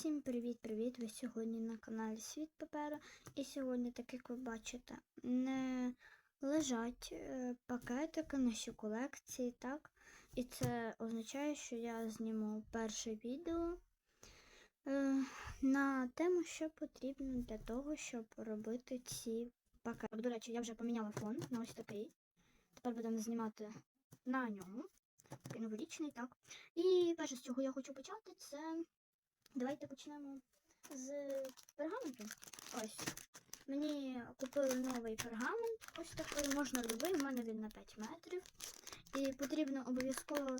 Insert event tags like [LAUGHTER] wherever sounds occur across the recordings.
Всім привіт-привіт! Ви сьогодні на каналі Світ Паперу. І сьогодні, так як ви бачите, не лежать е, пакетики наші колекції, так? І це означає, що я зніму перше відео е, на тему, що потрібно для того, щоб робити ці пакетики. До речі, я вже поміняла фон на ось такий. Тепер будемо знімати на ньому. Такий новорічний, так. І перше, з чого я хочу почати, це Давайте почнемо з пергаменту. Ось. Мені купили новий пергамент. Ось такий, можна любий, у мене він на 5 метрів. І потрібно обов'язково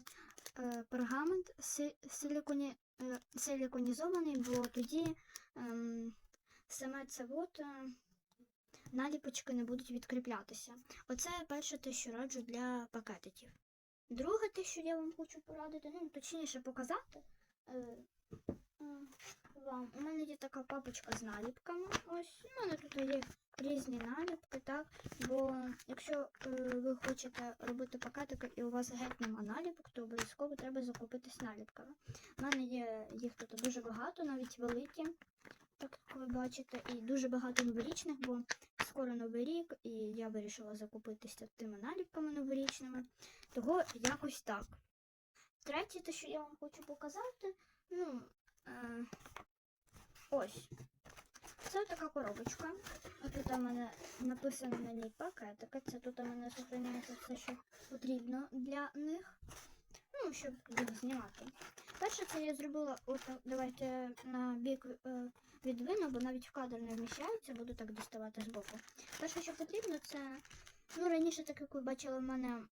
е, пергамент си- силіконі, е, силіконізований, бо тоді ем, саме це от, е, наліпочки не будуть відкріплятися. Оце перше те, що раджу для пакетиків. Друге, те, що я вам хочу порадити, ну точніше показати. Е, Вам. У мене є така папочка з наліпками. Ось у мене тут є різні наліпки, так? Бо якщо е, ви хочете робити пакетики і у вас геть нема наліпок, то обов'язково треба закупитись наліпками. У мене є їх тут дуже багато, навіть великі, так як ви бачите, і дуже багато новорічних, бо скоро новий рік, і я вирішила закупитися тими наліпками новорічними. Того якось так. Третє, те, що я вам хочу показати, ну, Ось. Це така коробочка. А тут у мене написано на ній пакетики. Це тут у мене зупиняється все, що потрібно для них. Ну, щоб їх знімати. Перше, це я зробила, от давайте на бік е, відвину, бо навіть в кадр не вміщається, буду так доставати збоку. Перше, що потрібно, це. Ну, раніше, так як ви бачили, в мене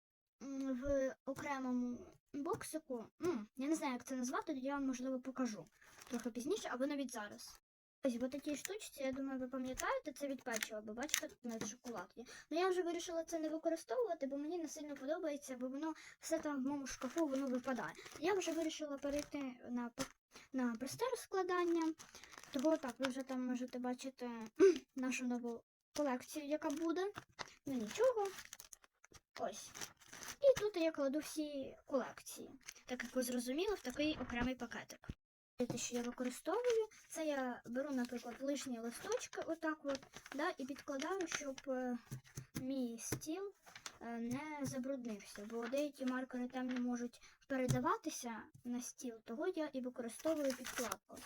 в окремому боксику. Ну, я не знаю, як це назвати, я вам можливо покажу трохи пізніше, або навіть зараз. Ось в такій штучці, я думаю, ви пам'ятаєте, це від печива, бо бачите, тут навіть шоколад є. Ну я вже вирішила це не використовувати, бо мені не сильно подобається, бо воно все там в моєму шкафу воно випадає. Я вже вирішила перейти на, на просте розкладання. Того так, ви вже там можете бачити [CLEARS THROAT] нашу нову колекцію, яка буде. Ну нічого. Ось. І тут я кладу всі колекції. Так як ви зрозуміли, в такий окремий пакетик. Те, що я використовую, це я беру, наприклад, лишні листочки, отак от, да, і підкладаю, щоб е, мій стіл е, не забруднився, бо деякі маркери там не можуть передаватися на стіл, того я і використовую підкладку.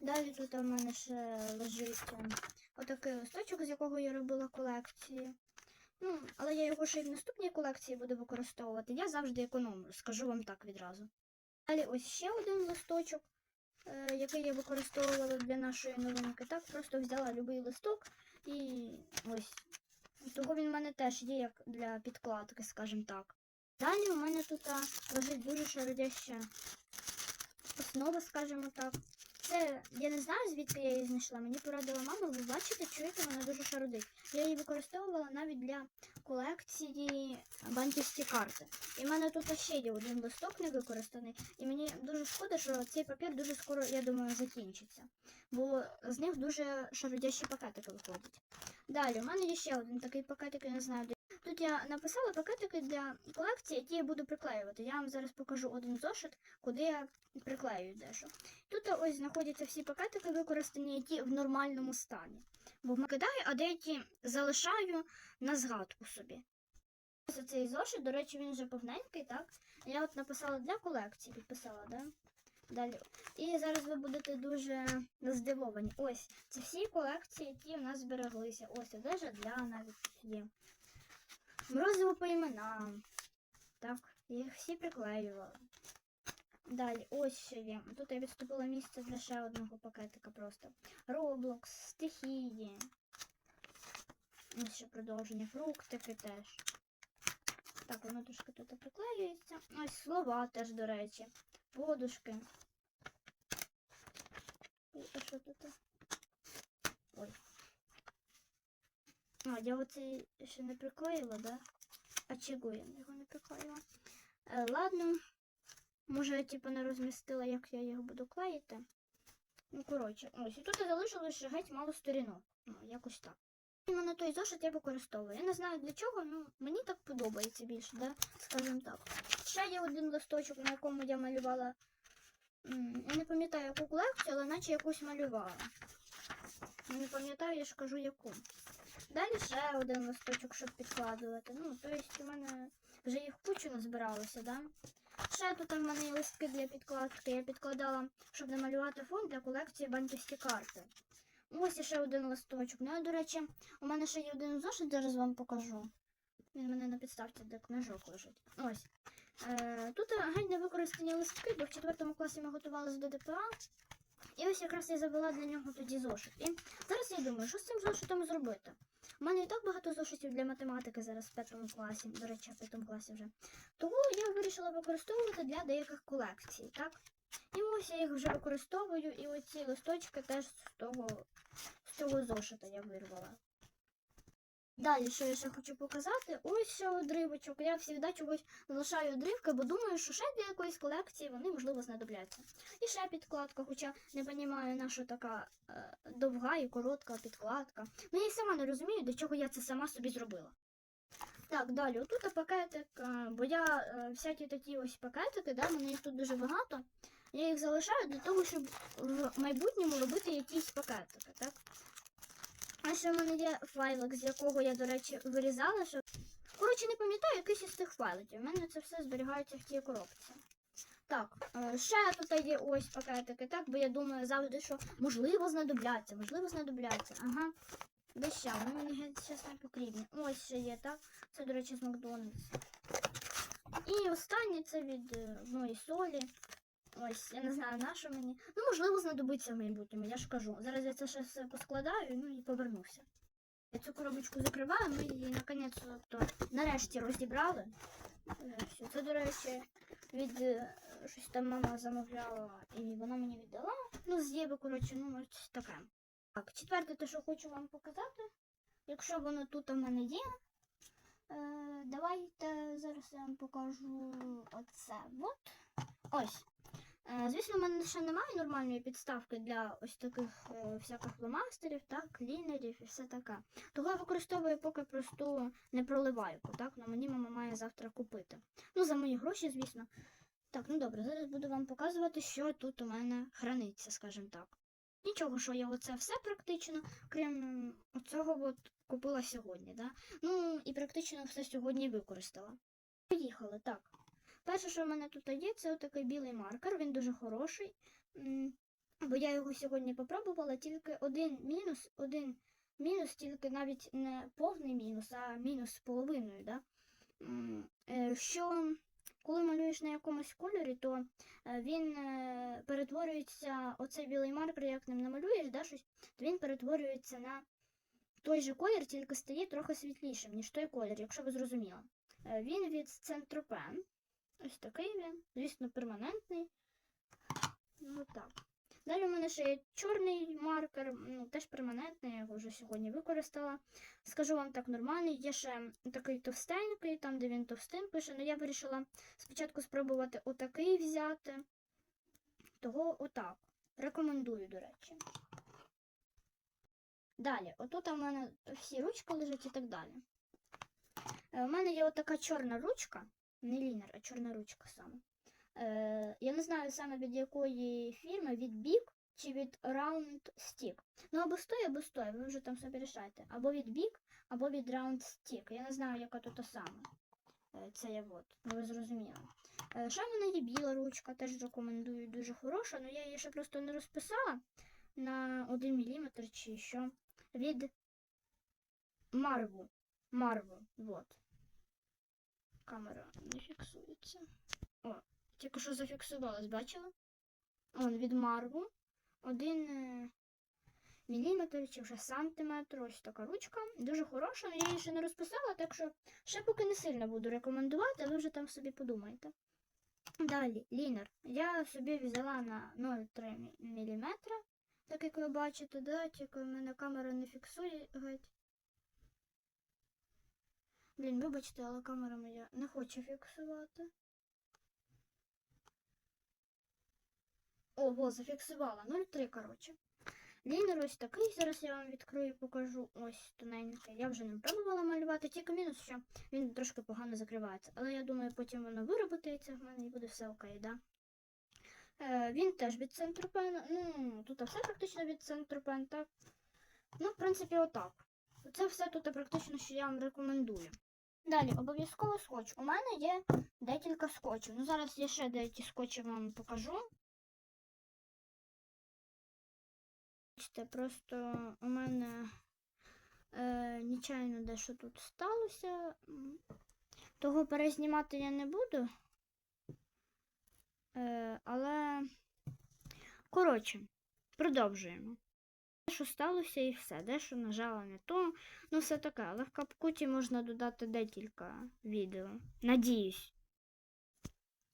Далі тут у мене ще лежить е, отакий листочок, з якого я робила колекції. Ну, але я його ще й в наступній колекції буду використовувати. Я завжди економлю, скажу вам так відразу. Далі ось ще один листочок, е, який я використовувала для нашої новинки. Так, просто взяла будь-який листок і ось. Того він в мене теж є як для підкладки, скажімо так. Далі у мене тут лежить дуже шародяща основа, скажімо так. Це я не знаю, звідки я її знайшла. Мені порадила мама, ви бачите, чуєте, вона дуже шародить. Я її використовувала навіть для колекції банківські карти. І в мене тут ще є один листок не використаний. І мені дуже шкода, що цей папір дуже скоро, я думаю, закінчиться. Бо з них дуже шародящі пакетики виходять. Далі, у мене є ще один такий пакетик, я не знаю. Тут я написала пакетики для колекції, які я буду приклеювати. Я вам зараз покажу один зошит, куди я приклею дещо. Тут ось знаходяться всі пакетики використані, які в нормальному стані. Бо кидаю, а деякі залишаю на згадку собі. Ось цей зошит, до речі, він вже повненький, так? Я от написала для колекції, підписала, да? Далі. І зараз ви будете дуже здивовані. Ось, це всі колекції, які в нас збереглися. Ось одежа для навіть є. Морозиво по іменам. Так, я їх всі приклеювала. Далі, ось ще є. Тут я відступила місце для ще одного пакетика просто. Роблокс, стихії. Ось ще продовження, фруктики теж. Так, воно трошки тут приклеюється. Ось слова теж, до речі. Подушки. І що тут? Ой. А, я оцей ще не приклеїла, да? А чого я його не приклеїла? Е, ладно. Може, я типу не розмістила, як я його буду клеїти. Ну, коротше, ось. І тут я залишила ще геть мало сторінок. Ну, якось так. Іменно той зошит я використовую. Я не знаю для чого, ну мені так подобається більше, да? скажімо так. Ще є один листочок, на якому я малювала. Я не пам'ятаю, яку колекцію, але наче якусь малювала. Не пам'ятаю, я ж кажу яку. Далі ще один листочок, щоб підкладувати. Ну, тобто у мене вже їх кучу назбиралося, да? Ще тут в мене листки для підкладки. Я підкладала, щоб намалювати фон для колекції банківські карти. Ось ще один листочок. Ну, а, до речі, у мене ще є один зошит, зараз вам покажу. Він у мене на підставці, де книжок лежить. Ось. Е, тут геть не використані листки, бо в четвертому класі ми готувалися до ДПА. І ось якраз я забула для нього тоді зошит. І зараз я думаю, що з цим зошитом зробити. У мене і так багато зошитів для математики зараз в п'ятому класі, до речі, в п'ятому класі вже. Тому я вирішила використовувати для деяких колекцій, так? І ось я їх вже використовую, і оці листочки теж з того, з того зошита я вирвала. Далі, що я ще хочу показати, ось одривочок. Я завжди чогось залишаю одривки, бо думаю, що ще для якоїсь колекції вони, можливо, знадобляться. І ще підкладка, хоча не розумію, на що така е, довга і коротка підкладка. Ну я сама не розумію, для чого я це сама собі зробила. Так, далі, отут пакетик, е, бо я е, всякі такі ось пакетики, да, мене їх тут дуже багато. Я їх залишаю для того, щоб в майбутньому робити якісь пакетики, так? А ще в мене є файлик, з якого я, до речі, вирізала, що. Коротше, не пам'ятаю якийсь із тих файликів. У мене це все зберігається в тій коробці. Так, е, ще тут є ось пакетики, так, бо я думаю завжди, що можливо знадобляться, можливо знадобляться. Ага. Де ще? Вони мені зараз не потрібні. Ось ще є, так? Це, до речі, з Макдональдс. І останнє це від е, моєї солі. Ось, я не знаю, на що мені. Ну, можливо, знадобиться в майбутньому, я ж кажу. Зараз я це ще все поскладаю, ну і повернуся. Я цю коробочку закриваю, ми її наконець то нарешті розібрали. Е, все. Це, до речі, від е, щось там мама замовляла і вона мені віддала. Ну, з коротше, ну ось таке. Так, четверте, те, що хочу вам показати. Якщо воно тут у мене є. Е, давайте зараз я вам покажу оце. От. Ось. Е, Звісно, в мене ще немає нормальної підставки для ось таких е, всяких фломастерів, так, лінерів і все таке. Того я використовую поки просту непроливайку, так, але мені мама має завтра купити. Ну, за мої гроші, звісно. Так, ну добре, зараз буду вам показувати, що тут у мене храниться, скажімо так. Нічого, що я оце все практично, крім оцього от купила сьогодні, да? Ну і практично все сьогодні використала. Поїхали, так. Перше, що в мене тут є, це отакий білий маркер, він дуже хороший. Бо я його сьогодні попробувала, тільки один мінус, один мінус, тільки навіть не повний мінус, а мінус з половиною. Да? Е, Що коли малюєш на якомусь кольорі, то е, він е, перетворюється, оцей білий маркер, як ним намалюєш, да, щось, то він перетворюється на той же колір, тільки стає трохи світлішим, ніж той колір, якщо ви зрозуміли. Він від Центропен. Ось такий він, звісно, перманентний. Ну так. Далі у мене ще є чорний маркер, ну, теж перманентний, я його вже сьогодні використала. Скажу вам так нормальний. Є ще такий товстенький, там, де він товстим пише, але я вирішила спочатку спробувати отакий взяти. Того отак. Рекомендую, до речі. Далі, отут у мене всі ручки лежать і так далі. Е, У мене є отака чорна ручка, не лінер, а чорна ручка саме. Е, я не знаю саме від якої фірми, від Big чи від Round Stick. Ну або з тої, або з тої, ви вже там собі рішайте. Або від Big, або від Round Stick. Я не знаю, яка тут саме. Це я от, ну ви зрозуміли. Е, Ще в мене є біла ручка, теж рекомендую, дуже хороша, але я її ще просто не розписала на 1 мм чи що. Від Марву. Марву, вот. Камера не фіксується. О, тільки що зафіксувалась, бачила? Он від Марву. Один е, міліметр чи вже сантиметр. Ось така ручка. Дуже хороша, я її ще не розписала, так що ще поки не сильно буду рекомендувати, а ви вже там собі подумайте. Далі, лінер. Я собі взяла на 0,3 мм, так як ви бачите, да? тільки в мене камера не фіксує геть. Блін, вибачте, але камера моя не хоче фіксувати. Ого, зафіксувала. 0,3, коротше. Лінер ось такий. Зараз я вам відкрию і покажу. Ось тоненький. Я вже не пробувала малювати, тільки мінус, що він трошки погано закривається. Але я думаю, потім воно вироботається в мене і буде все окей, да? Е, він теж від центропен. Ну, тут все практично від центропен, так? Ну, в принципі, отак. Це все тут практично, що я вам рекомендую. Далі, обов'язково скотч. У мене є декілька скотчів. Ну, зараз я ще деякі скотчі вам покажу. Просто у мене е, нечайно дещо тут сталося. Того перезнімати я не буду. Е, але, коротше, продовжуємо. Дещо сталося і все. Дещо нажала не то. Ну, все таке. Але в капкуті можна додати декілька відео. Надіюсь.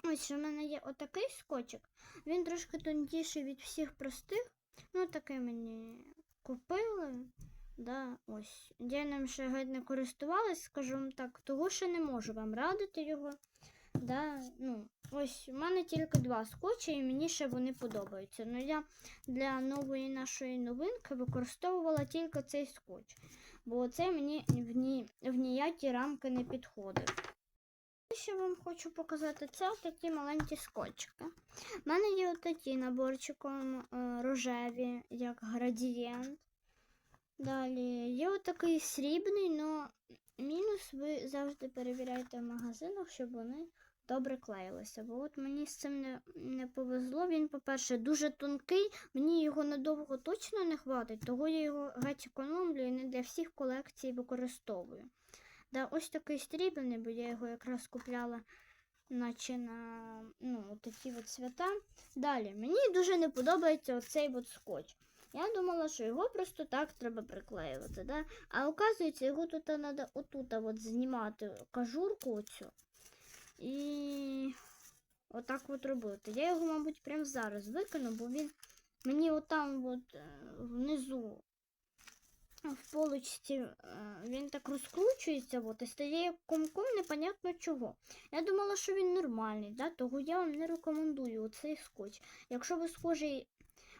Ось що в мене є отакий скотчик. Він трошки тонкіший від всіх простих. Ну, такий мені купили. Да, ось. Я ним ще геть не користувалась, скажу вам так, того ще не можу вам радити його. Да, ну, ось у мене тільки два скотчі, і мені ще вони подобаються. Ну я для нової нашої новинки використовувала тільки цей скотч, бо це мені в, ні, в ніякі рамки не підходив. Що вам хочу показати, це такі маленькі скотчики. У мене є отакі наборчиком е, рожеві, як градієнт. Далі є отакий срібний, але мінус ви завжди перевіряйте в магазинах, щоб вони добре клеїлися. Бо от мені з цим не, не повезло. Він, по-перше, дуже тонкий, мені його надовго точно не хватить, того я його геть економлю і не для всіх колекцій використовую. Да, ось такий срібний, бо я його якраз купляла наче на ну, такі от свята. Далі, мені дуже не подобається оцей от скотч. Я думала, що його просто так треба приклеювати. Да? А оказується, його тут треба отут от знімати кажурку оцю. І отак от робити. Я його, мабуть, прямо зараз викину, бо він мені отам от е, внизу в полочці е, він так розкручується от, і стає комком непонятно чого. Я думала, що він нормальний, да? того я вам не рекомендую оцей скотч. Якщо ви схожий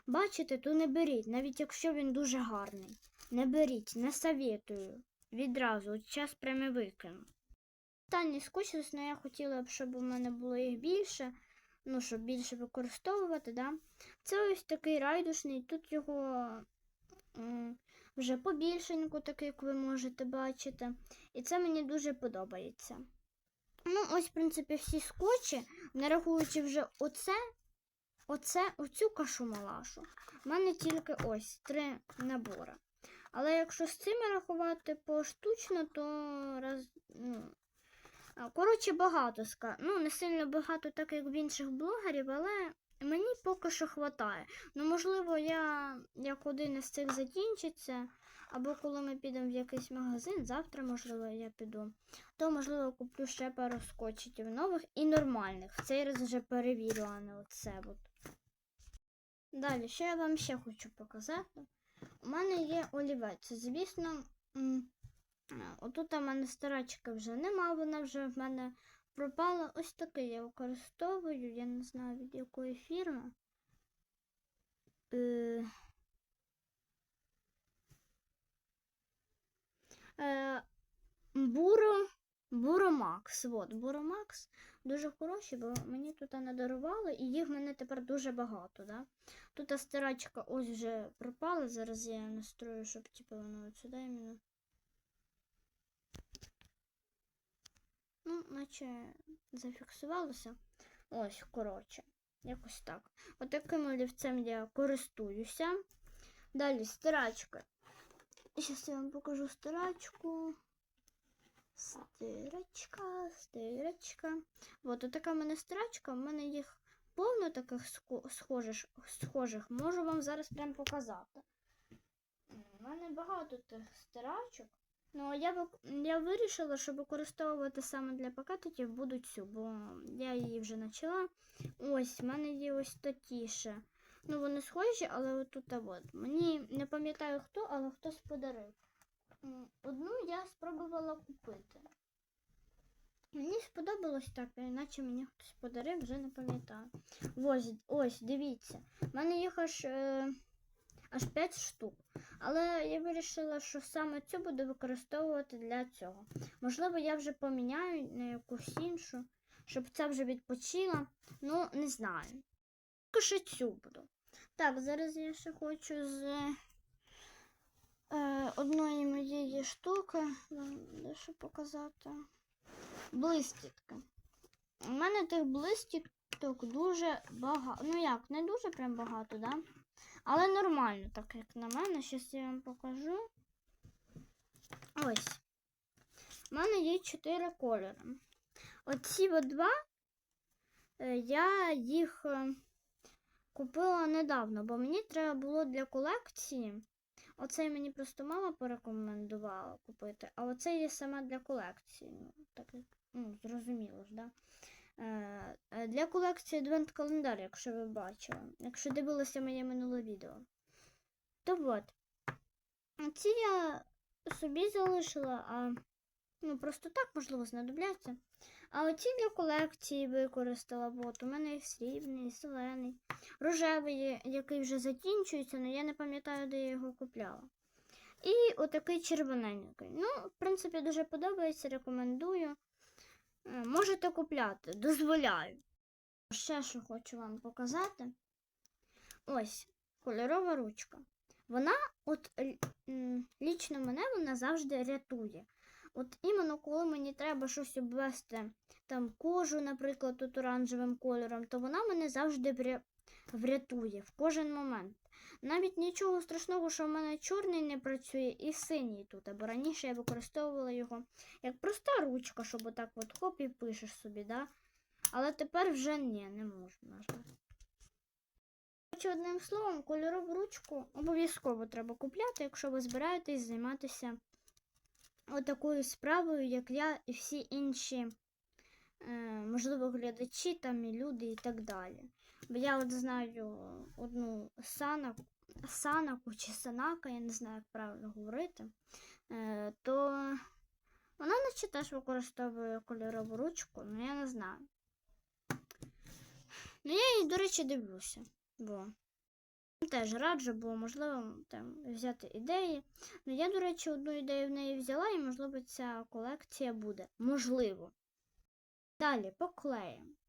бачите, то не беріть, навіть якщо він дуже гарний. Не беріть, не советую. Відразу, от час прямо викину. Останній скотч, звісно, я хотіла б, щоб у мене було їх більше, ну, щоб більше використовувати, да? Це ось такий райдушний, тут його вже побільшенько, такий, як ви можете бачити. І це мені дуже подобається. Ну, ось, в принципі, всі скотчі, не рахуючи вже оце, оце, оцю кашу малашу. У мене тільки ось три набори. Але якщо з цими рахувати поштучно, то раз, ну, коротше, багато ска. Ну, не сильно багато, так як в інших блогерів, але мені поки що хватає. Ну, можливо, я як один із цих закінчиться, або коли ми підемо в якийсь магазин, завтра, можливо, я піду, то, можливо, куплю ще пару скотчиків нових і нормальних. В цей раз вже перевірю, а не оце. От. Далі, що я вам ще хочу показати? У мене є олівець. Звісно, отут у мене старачки вже нема, вона вже в мене пропала. Ось такий я використовую, я не знаю від якої фірми. Е, е, Буро, Буромакс. От, Буромакс дуже хороші, бо мені тут надарували, і їх в мене тепер дуже багато. Да? Тут стирачка ось вже пропала. Зараз я настрою, щоб типу, воно сюди іменно. Ну, наче зафіксувалося. Ось, коротше, якось так. Отаким олівцем я користуюся. Далі стирачка. Зараз я вам покажу стирачку. Стирачка, стирачка. От така в мене стирачка, в мене їх повно таких схожих, схожих. Можу вам зараз прям показати. У мене багато тих стирачок. Ну, я, я вирішила, що використовувати саме для пакетиків буду цю, бо я її вже почала. Ось, в мене є ось такі ще. Ну, вони схожі, але отут от. Мені не пам'ятаю хто, але хтось подарив. Одну я спробувала купити. Мені сподобалось так, іначе мені хтось подарив, вже не пам'ятаю. Ось, ось, дивіться. У мене їх аж, е, аж 5 штук. Але я вирішила, що саме цю буду використовувати для цього. Можливо, я вже поміняю на якусь іншу, щоб ця вже відпочила. Ну, не знаю. ще цю буду. Так, зараз я ще хочу з е, одної моєї штуки дещо показати. Блистітки. У мене тих блистіток дуже багато. Ну як, не дуже прям багато, да? Але нормально, так як на мене. Щас я вам покажу. Ось. У мене є чотири кольори. Оці два е, я їх е, купила недавно, бо мені треба було для колекції. Оцей мені просто мама порекомендувала купити, а оцей є саме для колекції. Ну, так ну, зрозуміло ж, да? Е, е, Для колекції адвент календар, якщо ви бачили, якщо дивилися моє минуле відео. То от, ці я собі залишила, а ну просто так, можливо, знадобляться. А оці для колекції використала. От, у мене і срібний, зелений, рожевий, який вже закінчується, але я не пам'ятаю, де я його купляла. І отакий червоненький. Ну, в принципі, дуже подобається, рекомендую. Е, Можете купляти, дозволяю. Ще що хочу вам показати. Ось кольорова ручка. Вона, от лічно мене вона завжди рятує. От іменно коли мені треба щось обвести, там кожу, наприклад, тут оранжевим кольором, то вона мене завжди врятує в кожен момент. Навіть нічого страшного, що в мене чорний не працює і синій тут, або раніше я використовувала його як проста ручка, щоб отак от хоп і пишеш собі, да? Але тепер вже ні, не можу, на жаль. Одним словом, кольорову ручку обов'язково треба купляти, якщо ви збираєтесь займатися отакою справою, як я і всі інші, е, можливо, глядачі там і люди і так далі. Бо я от знаю одну санаку, чи санака, я не знаю, як правильно говорити, е, то вона наче теж використовує кольорову ручку, але я не знаю. Ну, я її, до речі, дивлюся. Бо теж раджу, бо можливо там взяти ідеї. Ну, я, до речі, одну ідею в неї взяла, і, можливо, ця колекція буде. Можливо. Далі по клеям.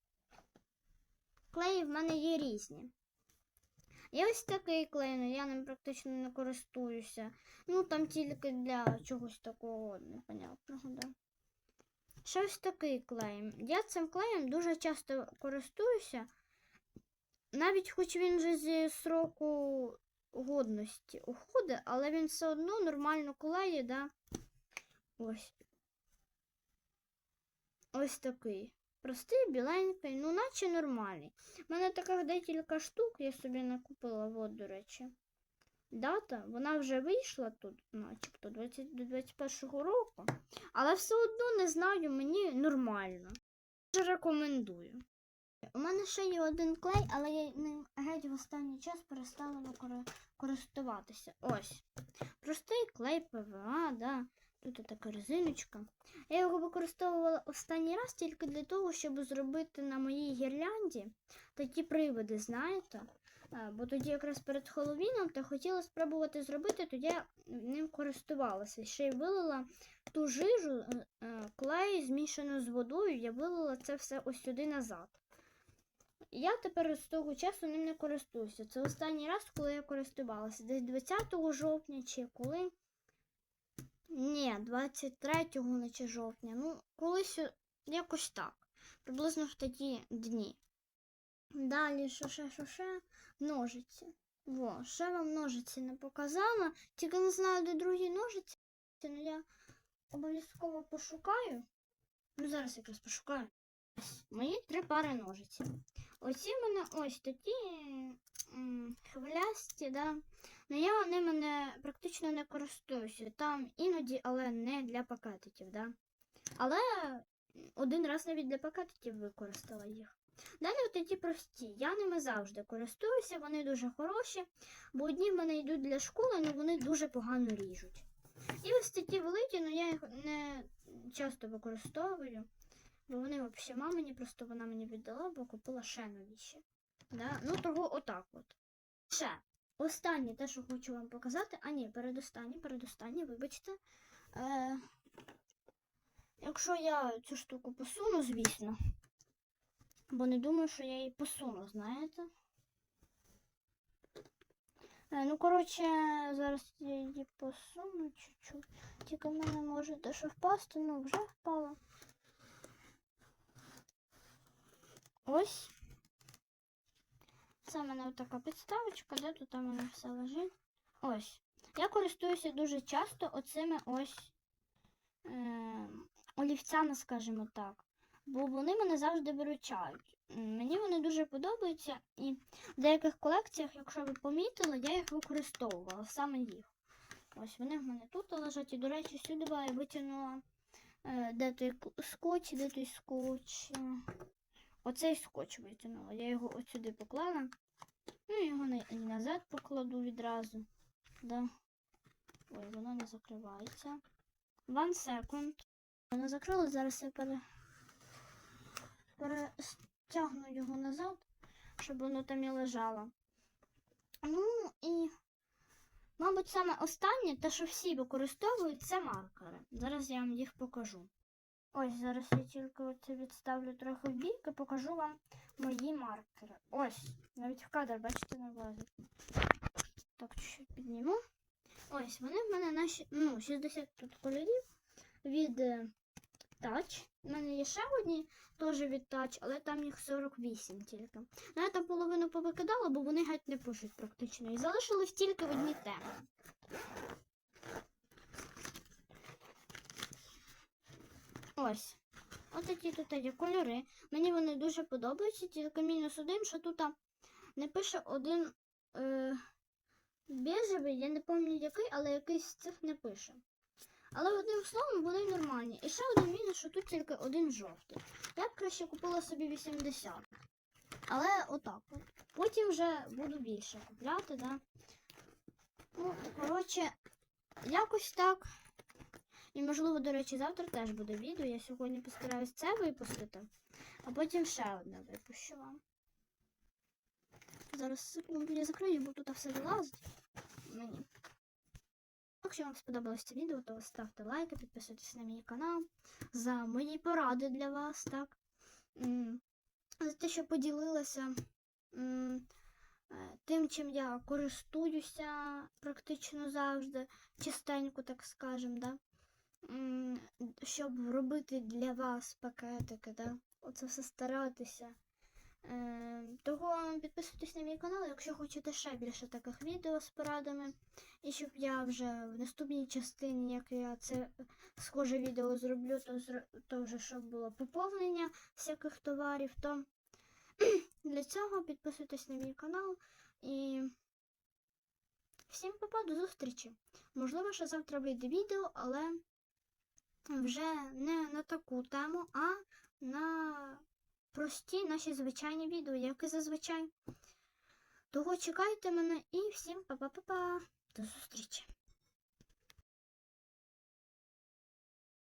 Клеї в мене є різні. Є ось такий клей, але я ним практично не користуюся. Ну, там тільки для чогось такого непонятного, да. Ще ось такий клей. Я цим клеєм дуже часто користуюся, навіть хоч він вже зі сроку годності уходить, але він все одно нормально клеє, да. Ось. Ось такий. Простий, біленький, ну наче нормальний. У мене таких декілька штук я собі накупила, от, до речі. Дата, вона вже вийшла тут, начебто, 20, до 21-го року. Але все одно не знаю, мені нормально. Дуже рекомендую. У мене ще є один клей, але я ним геть в останній час перестала користуватися. Ось. Простий клей ПВА, да. Тут така резиночка. Я його використовувала останній раз тільки для того, щоб зробити на моїй гірлянді такі приводи, знаєте? Е, Бо тоді якраз перед Хеллоуіном та хотіла спробувати зробити, тоді я ним користувалася. Ще й вилила ту жижу, е, е, клей змішану з водою, я вилила це все ось сюди назад. Я тепер з того часу ним не користуюся. Це останній раз, коли я користувалася. Десь 20 жовтня чи коли. Ні, 23 наче жовтня. Ну, колись якось так. Приблизно в такі дні. Далі, що ще, що ще? Ножиці. Во, ще вам ножиці не показала. Тільки не знаю, де другі ножиці. Ну я обов'язково пошукаю. Ну, зараз якраз пошукаю. Мої три пари ножиці. Оці в мене ось такі хвилясті, да. Ну я ними не, практично не користуюся. Там іноді, але не для пакетиків, да. Але один раз навіть для пакетиків використала їх. Далі от ті прості. Я ними завжди користуюся, вони дуже хороші, бо одні в мене йдуть для школи, але вони дуже погано ріжуть. І ось такі великі, але я їх не часто використовую, бо вони взагалі мамині, просто вона мені віддала, бо купила ще новіші. Да? Ну, того отак от. Ще. Останнє те, що хочу вам показати. А ні, передостаннє, передостаннє, вибачте. Е, якщо я цю штуку посуну, звісно. Бо не думаю, що я її посуну, знаєте? Е, Ну, коротше, зараз я її посуну чуть-чуть. Тільки в мене може дещо впасти, ну вже впала. Ось. Це в мене така підставочка, де тут у мене все лежить. Ось. Я користуюся дуже часто оцими ось е, олівцями, скажімо так. Бо вони мене завжди виручають. Мені вони дуже подобаються, і в деяких колекціях, якщо ви помітили, я їх використовувала, саме їх. Ось вони в мене тут лежать. І, до речі, сюди я витягнула е, де той скотч, де той скотч. Оцей скотч витягнула. Я його от сюди поклала. Ну, і його і назад покладу відразу. Да. Ой, воно не закривається. One second. Воно закрило, зараз я пере... перестягну його назад, щоб воно там і лежало. Ну і, мабуть, саме останнє, те, що всі використовують, це маркери. Зараз я вам їх покажу. Ось, зараз я тільки оце відставлю трохи в бік і покажу вам мої маркери. Ось, навіть в кадр, бачите, не влазить. Так, чуть підніму. Ось, вони в мене наші, ну, 60 тут кольорів від е, Touch. У мене є ще одні теж від Touch, але там їх 48 тільки. Ну, я там половину повикидала, бо вони геть не пишуть практично. І залишились тільки одні теми. Ось. Ось такі тут є кольори. Мені вони дуже подобаються, тільки мінус один, що тут не пише один е, бежевий, я не пам'ятаю який, але якийсь з цих не пише. Але одним словом вони нормальні. І ще один мінус, що тут тільки один жовтий. Я б краще купила собі 80. Але отак. от. Потім вже буду більше купляти, да. Ну, коротше, якось так. І можливо, до речі, завтра теж буде відео. Я сьогодні постараюсь це випустити, а потім ще одне випущу вам. Зараз секунду я закрию, бо тут все вилазить мені. Якщо вам сподобалось це відео, то ставте лайки, підписуйтесь на мій канал за мої поради для вас, так? За те, що поділилася е, тим, чим я користуюся практично завжди, частенько, так скажем, да? Щоб робити для вас пакетики, да? Оце все старатися. Е, того підписуйтесь на мій канал, якщо хочете ще більше таких відео з порадами. І щоб я вже в наступній частині, як я це схоже відео зроблю, то, то вже щоб було поповнення всяких товарів, то [CLEARS THROAT] для цього підписуйтесь на мій канал і всім папа, до зустрічі. Можливо, що завтра вийде відео, але вже не на таку тему, а на прості наші звичайні відео, як і зазвичай. Того чекайте мене і всім па-па-па-па. До зустрічі!